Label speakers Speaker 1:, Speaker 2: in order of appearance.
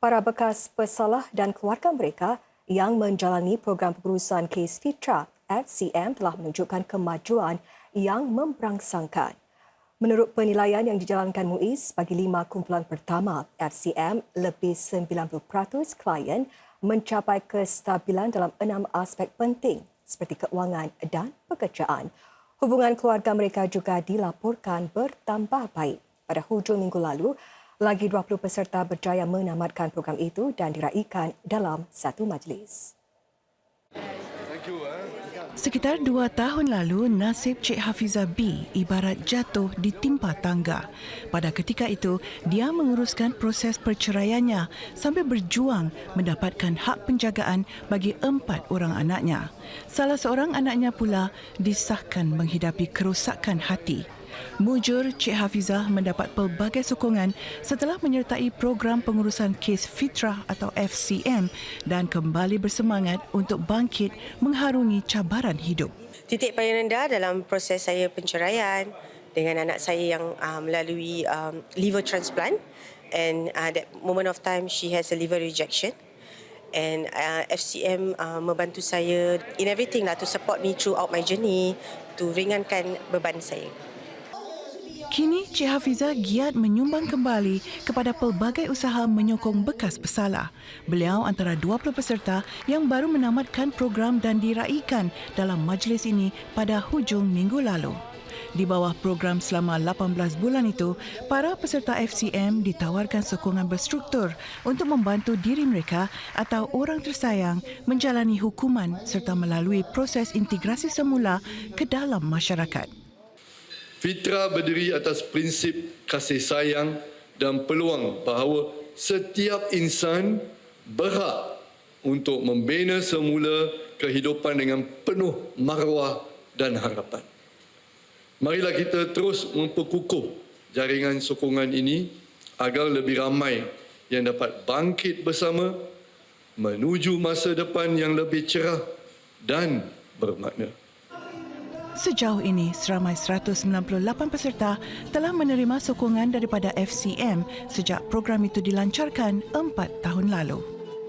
Speaker 1: Para bekas pesalah dan keluarga mereka yang menjalani program pengurusan kes Fitra FCM telah menunjukkan kemajuan yang memberangsangkan. Menurut penilaian yang dijalankan MUIS bagi lima kumpulan pertama, FCM lebih 90% klien mencapai kestabilan dalam enam aspek penting seperti keuangan dan pekerjaan. Hubungan keluarga mereka juga dilaporkan bertambah baik. Pada hujung minggu lalu, lagi 20 peserta berjaya menamatkan program itu dan diraikan dalam satu majlis.
Speaker 2: Sekitar dua tahun lalu, nasib Cik Hafizah B ibarat jatuh ditimpa tangga. Pada ketika itu, dia menguruskan proses perceraiannya sambil berjuang mendapatkan hak penjagaan bagi empat orang anaknya. Salah seorang anaknya pula disahkan menghidapi kerosakan hati. Mujur Cik Hafizah mendapat pelbagai sokongan setelah menyertai program pengurusan kes fitrah atau FCM dan kembali bersemangat untuk bangkit mengharungi cabaran hidup.
Speaker 3: titik paling rendah dalam proses saya penceraian dengan anak saya yang uh, melalui um, liver transplant and uh, that moment of time she has a liver rejection and uh, FCM uh, membantu saya in everything lah to support me throughout my journey to ringankan beban saya.
Speaker 2: Kini Cik Hafizah giat menyumbang kembali kepada pelbagai usaha menyokong bekas pesalah. Beliau antara 20 peserta yang baru menamatkan program dan diraikan dalam majlis ini pada hujung minggu lalu. Di bawah program selama 18 bulan itu, para peserta FCM ditawarkan sokongan berstruktur untuk membantu diri mereka atau orang tersayang menjalani hukuman serta melalui proses integrasi semula ke dalam masyarakat.
Speaker 4: Fitra berdiri atas prinsip kasih sayang dan peluang bahawa setiap insan berhak untuk membina semula kehidupan dengan penuh maruah dan harapan. Marilah kita terus memperkukuh jaringan sokongan ini agar lebih ramai yang dapat bangkit bersama menuju masa depan yang lebih cerah dan bermakna.
Speaker 2: Sejauh ini, seramai 198 peserta telah menerima sokongan daripada FCM sejak program itu dilancarkan empat tahun lalu.